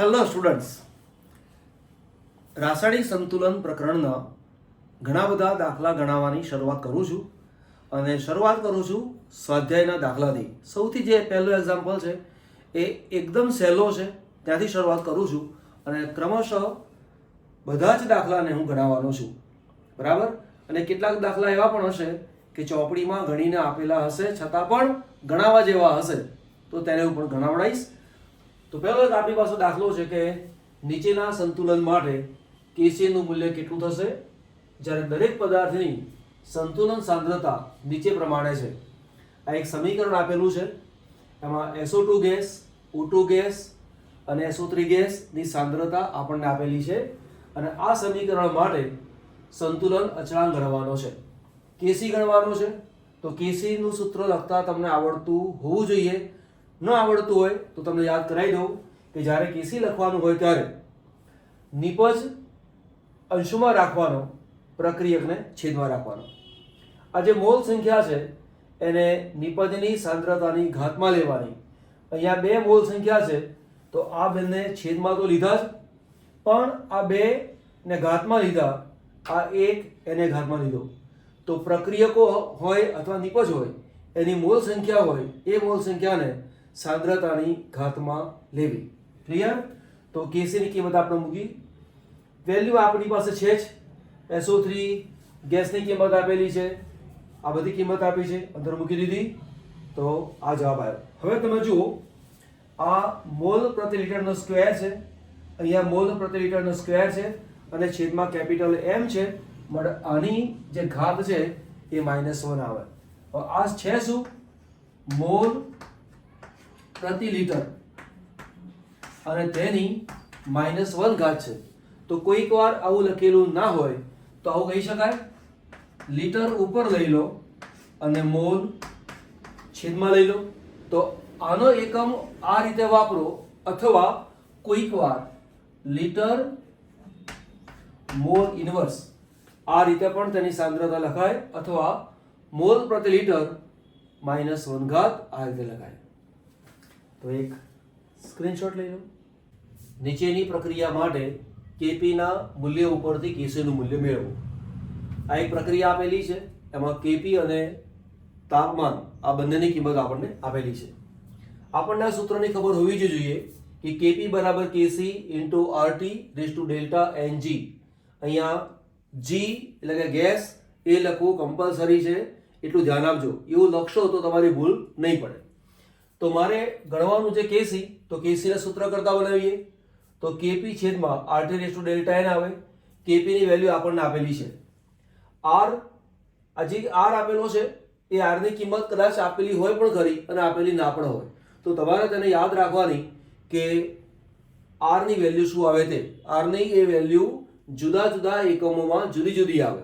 Hello students રાસાયણિક સંતુલન પ્રકરણના ઘણા બધા દાખલા ગણાવવાની શરૂઆત કરું છું અને શરૂઆત કરું છું સ્વાધ્યાયના દાખલાથી. સૌથી જે પહેલું એક્ઝામ્પલ છે, એ એકદમ સહેલો છે, ત્યાંથી શરૂઆત કરું છું અને ક્રમશઃ બધા જ દાખલાને હું ગણાવવાનો છું. બરાબર? અને કેટલાક દાખલા એવા પણ હશે કે ચોપડીમાં ગણીને આપેલા હશે, છતાં પણ ગણાવવા જેવા હશે, તો તેને હું પણ ગણાવડાવીશ તો પહેલો એક આપણી પાસે દાખલો છે કે નીચેના સંતુલન માટે કેસીનું મૂલ્ય કેટલું થશે? જ્યારે દરેક પદાર્થની સંતુલન સાંદ્રતા નીચે પ્રમાણે છે. આ એક સમીકરણ આપેલું છે. એમાં S O two gas O two gas અને એસો થ્રી ગેસની સાંદ્રતા આપણને આપેલી છે. અને આ સમીકરણ માટે સંતુલન અચળાંક ગણવાનો છે. કેસી ગણવાનો છે. તો કેસીનું સૂત્ર લખતા તમને આવડતું હોવું જોઈએ. ન આવડતું હોય તો તમને યાદ કરાવી દઉં કે જ્યારે કેસી લખવાનું હોય ત્યારે નિપજ અંશમાં રાખવાનો, પ્રક્રિયકને છેદમાં રાખવાનો. આ જે મોલ સંખ્યા છે, એને નિપજની સાંદ્રતાની ઘાતમાં લેવાની. અહીંયા બે મોલ સંખ્યા છે, તો આ બંને છેદમાં તો લીધા જ, પણ આ બે ને ઘાતમાં લીધા, આ એક એને ઘાતમાં લીધો. તો પ્રક્રિયકો હોય અથવા નિપજ હોય, એની મોલ સંખ્યા હોય, એ મોલ સંખ્યાને સાંદ્રતાની ઘાતમાં લેવી. ક્લિયર તો કેસીની કિંમત આપણે મૂકી. વેલ્યુ આપણી પાસે છે જ. એસો થ્રી ગેસની કિંમત આપેલી છે. આ બધી કિંમત આપી છે. અંદર મૂકી દીધી. તો આ જવાબ આવ્યો. હવે તમે જુઓ, આ મોલ પ્રતિ લિટરનો સ્ક્વેર છે. અહીંયા મોલ પ્રતિ લિટરનો સ્ક્વેર છે અને છેદમાં કેપિટલ એમ છે. મળે, આની જે ઘાત છે એ માઇનસ વન આવે. આ છે શું? મોલ પ્રતિ લિટર. અને તેની માઇનસ વન ઘાત છે. તો કોઈક વાર આવું લખેલું ના હોય, તો આવું કહી શકાય? લીટર ઉપર લઈ લો અને મોલ છેદમાં લઈ લો. તો આનો એકમ આ રીતે વાપરો, અથવા કોઈક વાર લીટર મોલ ઇન્વર્સ આ રીતે પણ તેની સાંદ્રતા લખાય, અથવા મોલ પ્રતિ લીટર માઇનસ વન ઘાત આ રીતે લખાય. તો એક સ્ક્રીનશોટ લઈ લો. નીચેની પ્રક્રિયા માટે કેપીના મૂલ્ય ઉપરથી કેસીનું મૂલ્ય મેળવવું આ એક પ્રક્રિયા આપેલી છે. એમાં કેપી અને તાપમાન આ બંનેની કિંમત આપણને આપેલી છે. આપણને આ સૂત્રની ખબર હોવી જ જોઈએ કે કેપી બરાબર KC into RT raise to delta N G અહીંયા જી એટલે કે ગેસ એ લખવું કમ્પલસરી છે. એટલું ધ્યાન આપજો. એવું લખશો તો તમારી ભૂલ નહીં પડે. તો મારે ગણવાનું છે કેસી. તો કેસીના સૂત્ર કરતા બનાવીએ. તો કેપી છેદમાં RT raise to delta N આવે. કેપીની વેલ્યુ આપણને આપેલી છે. આર હજી આર આપેલો છે, એ આરની કિંમત કદાચ આપેલી હોય પણ ખરી અને આપેલી ના પણ હોય. તો તમારે તેને યાદ રાખવાની કે આરની વેલ્યુ શું આવે તે. આરની એ વેલ્યુ જુદા જુદા એકમોમાં જુદી જુદી આવે.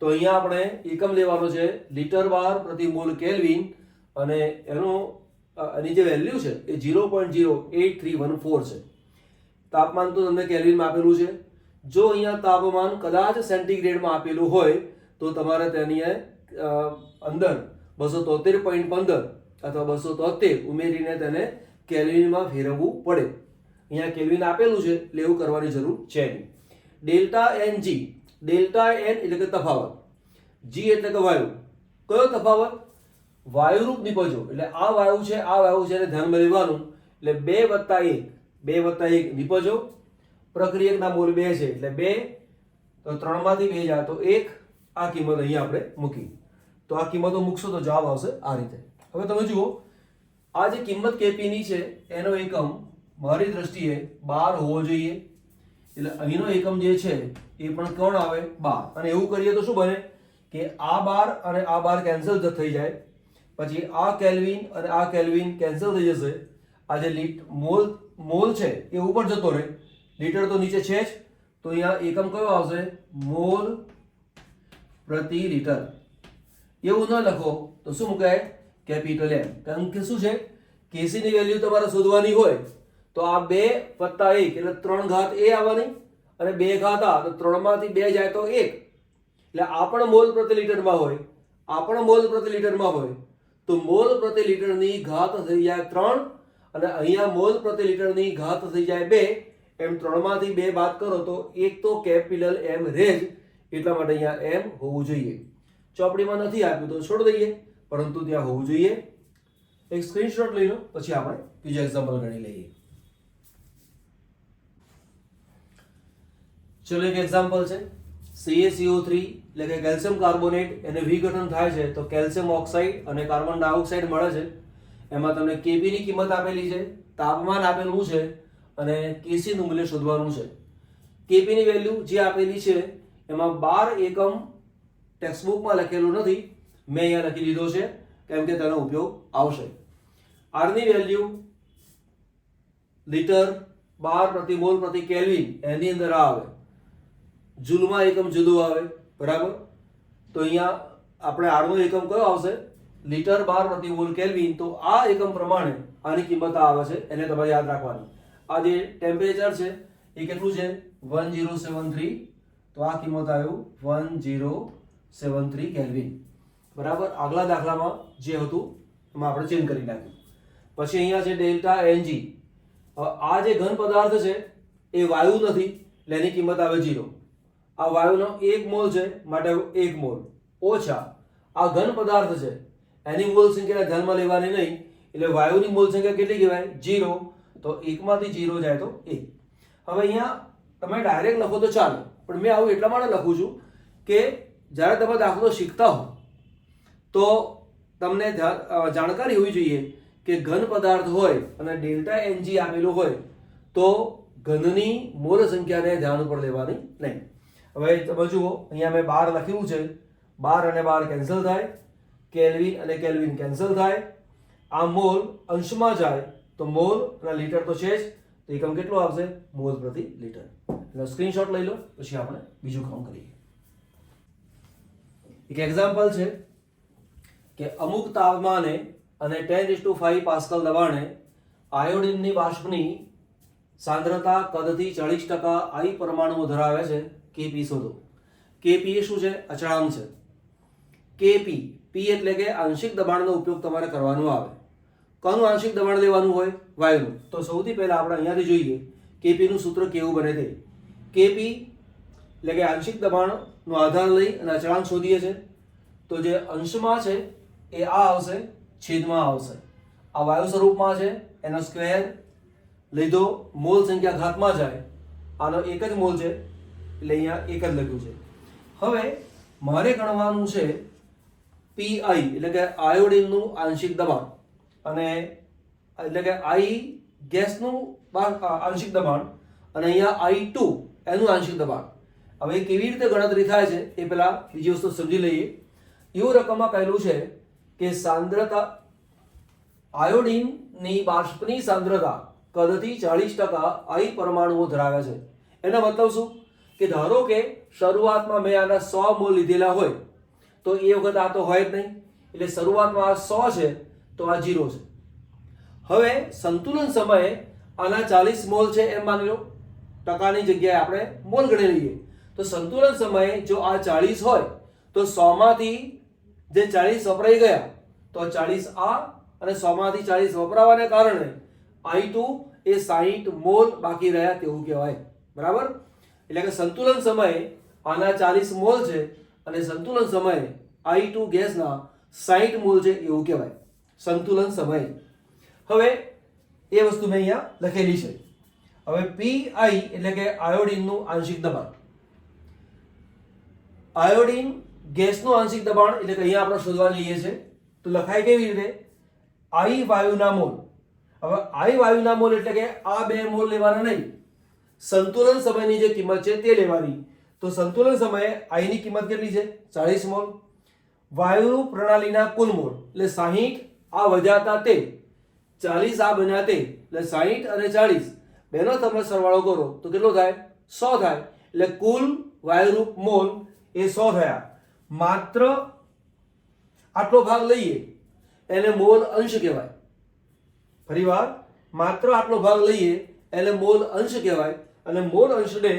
તો અહીંયા આપણે એકમ લેવાનો છે લીટર બાર પ્રતિ મોલ કેલ્વિન અને એનો એની જે વેલ્યુ છે એ zero point zero eight three one four છે. તાપમાન તો તમને કેલ્વિનમાં આપેલું છે. જો અહીંયા તાપમાન કદાચ સેન્ટીગ્રેડમાં આપેલું હોય, તો તમારે તેની અંદર બસો તોતેર પોઈન્ટ પંદર અથવા બસો તોતેર ઉમેરીને તેને કેલ્વિનમાં ફેરવવું પડે. અહીંયા કેલ્વિન આપેલું છે, એટલે એવું કરવાની જરૂર છે નહીં. Delta N G delta N એટલે કે તફાવત. જી એટલે કે વાયુ. કયો તફાવત? વાયુરૂપ નિપજો એટલે આ વાયુ છે, આ વાયુ છે એને ધ્યાનમાં લેવાનું. એટલે બે વત્તા એક. બે વત્તા એક નિપજો પ્રક્રિયકના મોલ બે છે. એટલે બે, તો ત્રણમાંથી બે જાય. તો એક આ કિંમત અહીંયા આપણે મૂકી તો આ કિંમતો મૂકશો તો જવાબ આવશે આ રીતે. હવે તમે જુઓ, આ જે કિંમત કેપીની છે, એનો એકમ મારી દ્રષ્ટિએ બાર હોવો જોઈએ. એટલે અહીંનો એકમ જે છે, એ પણ કોણ આવે બાર. અને એવું કરીએ તો શું બને? કે આ બાર અને આ બાર કેન્સલ થઈ જાય. પછી આ કેલ્વિન અને આ કેલ્વિન કેન્સલ થઈ જશે. આ જે લીટ મોલ મોલ છે, એ ઉપર જતો રહે. લીટર તો નીચે છે જ. તો અહીંયા એકમ કયો આવશે? મોલ પ્રતિ લીટર. એવું ન લખો. તો શું મુકાય કેપિટલ એમ કારણ કે શું છે? કેસીની વેલ્યુ તમારે શોધવાની હોય, તો આ બે વત્તા એક, એટલે ત્રણ ઘાત એ આવવાની. અને બે ઘાત આ, તો ત્રણમાંથી બે જાય તો એક. એટલે આ પણ મોલ પ્રતિ લીટરમાં હોય, આ પણ મોલ પ્રતિ લીટરમાં હોય. તો મોલ પ્રતિ લીટરની ઘાત થઈ જાય ત્રણ અને અહીંયા મોલ પ્રતિ લીટરની ઘાત થઈ જાય બે. એમ ત્રણમાંથી બે બાદ કરો તો એક તો કેપિટલ એમ રેજ એટલા માટે અહીંયા એમ હોવું જોઈએ. ચોપડીમાં નથી આપ્યું તો છોડ દઈએ. પરંતુ ત્યાં હોવું જોઈએ. એક સ્ક્રીનશોટ લઈ લો, પછી આપણે બીજો એક્ઝામ્પલ ગણી લઈએ. ચલો, એક એક્ઝામ્પલ છે. CaCO3 એટલે કે કેલ્શિયમ કાર્બોનેટ, એને વિઘટન થાય છે, તો કેલ્શિયમ ઓક્સાઇડ અને કાર્બન ડાયોક્સાઇડ મળે છે. એમાં તમને Kb ની કિંમત આપેલી છે, તાપમાન આપેલું છે, અને Kc નું મૂલ્ય શોધવાનું છે. Kb ની વેલ્યુ જે આપેલી છે, એમાં બાર એકમ ટેક્સ્ટબુકમાં લખેલું નથી. મેં અહીંયા લખી લીધો છે, કેમ કે તેનો ઉપયોગ આવશે. R ની વેલ્યુ લીટર બાર પ્રતિ મોલ પ્રતિ કેલ્વિન એની અંદર આવે. જૂલમાં એકમ જુદું આવે, બરાબર? તો અહીંયા આપણે આરનો એકમ કયો આવશે? લીટર બાર પ્રતિ મોલ કેલ્વિન. તો આ એકમ પ્રમાણે આની કિંમત આવે છે, એને તમારે યાદ રાખવાની. આ જે ટેમ્પરેચર છે, એ કેટલું છે? One zero seven three. તો આ કિંમત આવ્યું one zero seven three kelvin. બરાબર? આગલા દાખલામાં જે હતું, એમાં આપણે ચેન્જ કરી નાખ્યું. પછી અહીંયા છે ડેલ્ટા એનજી. આ જે ઘન પદાર્થ છે, એ વાયુ નથી, એટલે એની કિંમત આવે જીરો આ વાયુનો એક મોલ છે, માટે એક મોલ. ઓછા, આ ઘન પદાર્થ છે. એની મોલ સંખ્યા ધ્યાનમાં લેવાની નહીં, એટલે વાયુની મોલ સંખ્યા કેટલી કહેવાય? જીરો. તો એકમાંથી જીરો જાય તો એક. હવે અહીંયા તમે ડાયરેક્ટ લખો તો ચાલો. પણ મેં આવું એટલા માટે લખું છું કે જ્યારે તમે દાખલો શીખતા હો, તો તમને જાણકારી હોવી જોઈએ કે ઘન પદાર્થ હોય અને ડેલ્ટા એનજી આપેલું હોય, તો ઘનની મોર સંખ્યાને ધ્યાન ઉપર લેવાની નહીં. હવે તમે જુઓ, અહીંયા મેં બાર લખ્યું છે. બાર અને બાર કેન્સલ થાય, કેલ્વિન અને કેલ્વિન કેન્સલ થાય. આ મોલ અંશમાં જાય, તો મોલ અને લીટર તો છે જ. તો એકમ કેટલો આવશે? મોલ પ્રતિ લીટર. એટલે સ્ક્રીનશોટ લઈ લો, પછી આપણે બીજું કામ કરીએ. એક એક્ઝામ્પલ છે કે અમુક તાપમાને અને ten is to five pascal દબાણે આયોડિનની બાષ્પની સાંદ્રતા કદથી ચાળીસ ટકા આઈ પરમાણુઓ ધરાવે છે. કેપી શોધો. કેપી એ શું છે? અચળાંક છે. કેપી, પી એટલે કે આંશિક દબાણનો ઉપયોગ તમારે કરવાનો આવે. કોનું આંશિક દબાણ લેવાનું હોય? વાયુનું. તો સૌથી પહેલાં આપણે અહીંયાથી જોઈએ કેપીનું સૂત્ર કેવું બને તે. કેપી એટલે કે આંશિક દબાણનો આધાર લઈ અને અચળાંક શોધીએ છે. તો જે અંશમાં છે, એ આ આવશે, છેદમાં આવશે. આ વાયુ સ્વરૂપમાં છે, એનો સ્ક્વેર લીધો મોલ સંખ્યા ઘાતમાં જાય. આનો એક જ મોલ છે એટલે અહીંયા એક જ લખ્યું છે. હવે મારે ગણવાનું છે પીઆઈ એટલે કે આયોડિનનું આંશિક દબાણ અને એટલે કે આઈ ગેસનું આંશિક દબાણ અને અહીંયા આઈ ટુ એનું આંશિક દબાણ. હવે કેવી રીતે ગણતરી થાય છે એ પહેલાં બીજી વસ્તુ સમજી લઈએ. એવું રકમમાં કહેલું છે કે સાંદ્રતા આયોડિનની બાષ્પની સાંદ્રતા કદથી ચાળીસ ટકા આઈ પરમાણુઓ ધરાવે છે. એનો મતલબ શું? કે ધારો કે શરૂઆતમાં મેં આના સો મોલ લીધેલા હોય, તો એ વખત આ તો હોય જ નહીં. એટલે શરૂઆતમાં આ સો છે, તો આ જીરો છે. હવે સંતુલન સમયે આના ચાલીસ મોલ છે એમ માની લો. ટકાની જગ્યાએ આપણે મોલ ગણી લઈએ. તો સંતુલન સમયે જો આ ચાળીસ હોય, તો સોમાંથી જે ચાળીસ વપરાઈ ગયા, તો ચાળીસ આ અને સોમાંથી ચાળીસ વપરાવાને કારણે આઈ ટુ એ સાહીઠ મોલ બાકી રહ્યા તેવું કહેવાય. બરાબર? એટલે કે સંતુલન સમયે આના ચાલીસ મોલ છે અને સંતુલન સમયે આઈ ટુ ગેસના સાહીઠ મોલ છે એવું કહેવાય. સંતુલન સમયે. હવે એ વસ્તુ મેં અહીંયા લખેલી છે. હવે પી આઈ એટલે કે આયોડિનનું આંશિક દબાણ. આયોડિન ગેસનું આંશિક દબાણ એટલે કે અહીંયા આપણે શોધવા જઈએ છે તો લખાય કેવી રીતે? આઈ વાયુના મોલ. હવે આઈ વાયુના મોલ એટલે કે આ બે મોલ લેવાના નહીં. સંતુલન સમયની જે કિંમત છે તે લેવાની. તો સંતુલન સમયે આઈની કિંમત કેટલી છે? ચાળીસ મોલ. વાયુ પ્રણાલીના કુલ મોલ, એટલે સાહીઠ આ વજાતા તે ચાલીસ આ બન્યા તે એટલે સાહીઠ અને ચાળીસ. બેનો તમે સરવાળો કરો, તો કેટલો થાય? સો થાય. એટલે કુલ વાયુરૂપ મોલ એ સો થયા. માત્ર આટલો ભાગ લઈએ, એને મોલ અંશ કહેવાય. ફરીવાર, માત્ર આટલો ભાગ લઈએ, એને મોલ અંશ કહેવાય. અને મોલ અંશને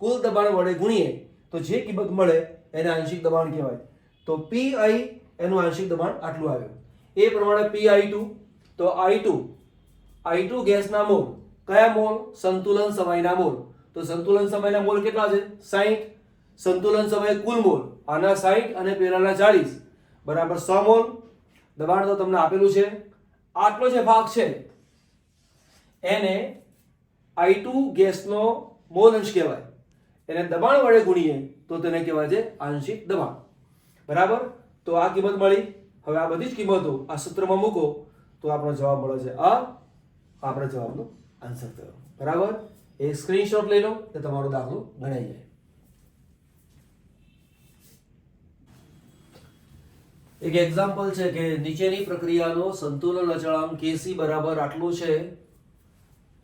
કુલ દબાણ વડે ગુણીએ, તો જે કિંમત મળે એને આંશિક દબાણ કહેવાય. તો પી આઈ એનું આંશિક દબાણ આટલું આવ્યું. એ પ્રમાણે પી આઈ ટુ તો આઈ ટુ આઈ ટુ ગેસના મોલ, કયા મોલ? સંતુલન સમયના મોલ. તો સંતુલન સમયના મોલ કેટલા છે? સાહીઠ સંતુલન સમય કુલ મોલ, આના સાહીઠ અને પેલાના ચાલીસ બરાબર સો મોલ. દબાણ તો તમને આપેલું છે. આટલો જે ભાગ છે, એને આઈ ટુ ગેસનો મોલ અંશ કહેવાય. એને દબાણ વડે ગુણીએ તો તેને કહેવાય છે આંશિક દબાણ. બરાબર? તો આ કિંમત મળી. હવે આ બધી જ કિંમતો આ સૂત્રમાં મૂકો તો આપણો જવાબ મળે છે આ. આપણે જવાબનો આન્સર થયો બરાબર? એક સ્ક્રીનશોટ લઈ લો તો તમારો દાખલો ગણાઈ જાય. એક એક્ઝામ્પલ છે કે નીચેની પ્રક્રિયાનો સંતુલન અચળાંક કેસી બરાબર આટલું છે.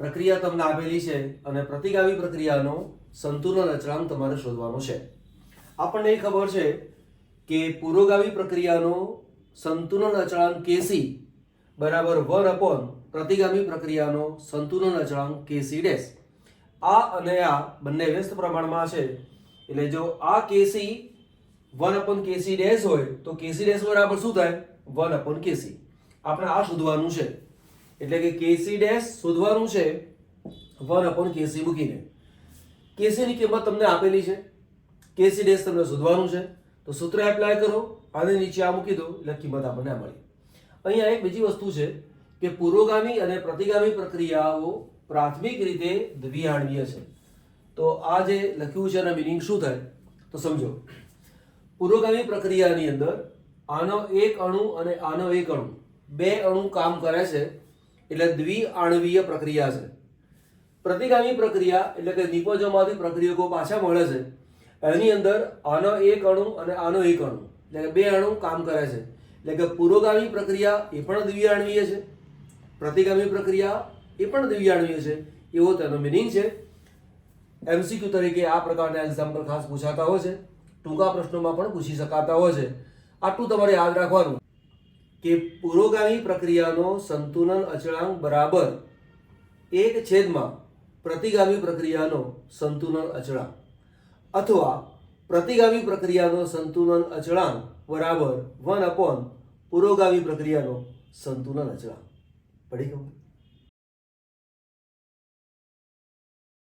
પ્રક્રિયા તમને આપેલી છે અને પ્રતિગામી પ્રક્રિયાનો સંતુલન અચળાંક તમારે શોધવાનો છે. આપણને એ ખબર છે કે પુરોગામી પ્રક્રિયાનો સંતુલન અચળાંક કેસી બરાબર વન અપોન પ્રતિગામી પ્રક્રિયાનો સંતુલન અચળાંક કેસી ડેશ. આ અને આ બંને વ્યસ્ત પ્રમાણમાં છે. એટલે જો આ KC one upon KC dash હોય તો કેસી ડેશ બરાબર શું થાય? વન અપોન કેસી આપણે આ શોધવાનું છે. એટલે કે કેસી ડેશ શોધવાનું છે, વન અપોન કેસી મૂકીને. કેસીની કિંમત તમને આપેલી છે. કેસી ડેશ તમને શોધવાનું છે. તો સૂત્ર એપ્લાય કરો, આને નીચે આ મૂકી દો, એટલે કિંમત આપણને મળી. અહીંયા એક બીજી વસ્તુ છે કે પુરોગામી અને પ્રતિગામી પ્રક્રિયાઓ પ્રાથમિક રીતે દ્વિઆણવીય છે. તો આ જે લખ્યું છે એના મિનિંગ શું થાય? તો સમજો. પુરોગામી પ્રક્રિયાની અંદર આનો એક અણુ અને આનો એક અણુ બે અણુ કામ કરે છે. એટલે દ્વિઆણવીય પ્રક્રિયા છે. પ્રતિગામી પ્રક્રિયા એટલે કે નિપજોમાંથી પ્રક્રિયકો પાછા મળે છે. એની અંદર આનો એક અણુ અને આનો એક અણુ, એટલે કે બે અણુ કામ કરે છે. એટલે કે પુરોગામી પ્રક્રિયા એ પણ દ્વિઆણવીય છે. પ્રતિગામી પ્રક્રિયા એ પણ દ્વિઆણવીય છે. એવો તેનો મિનિંગ છે. એમસીક્યુ તરીકે આ પ્રકારના એક્ઝામ્પલ ખાસ પૂછાતા હોય છે. ટૂંકા પ્રશ્નોમાં પણ પૂછી શકાતા હોય છે. આટલું તમારે યાદ રાખવાનું. કે પુરોગામી પ્રક્રિયાનો સંતુલન અચળાંક બરાબર એક છેદમાં પ્રતિગામી પ્રક્રિયાનો સંતુલન અચળાંક અથવા પ્રતિગામી પ્રક્રિયાનો સંતુલન અચળાંક બરાબર વન અપોન પુરોગામી પ્રક્રિયાનો સંતુલન અચળાંક. પડી ખબર?